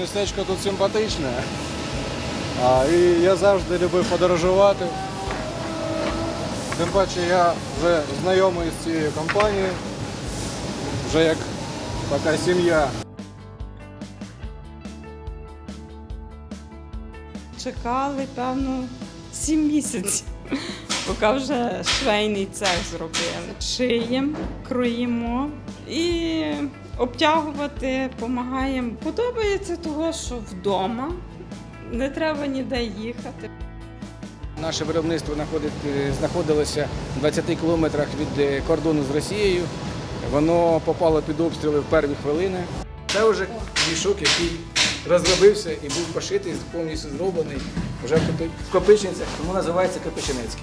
Містечко тут симпатичне. А, і я завжди любив подорожувати. Тим паче я вже знайомий з цією компанією, вже як така сім'я. Чекали, певно, сім місяців, поки вже швейний цех зробили. Шиємо, кроїмо і обтягувати допомагаємо. Подобається того, що вдома не треба ніде їхати. Наше виробництво знаходилося в 20 кілометрах від е, кордону з Росією. Воно попало під обстріли в перві хвилини. Це вже мішок, який розробився і був пошитий, повністю зроблений вже в Копи- в Копичинцях, тому називається Копичинецький.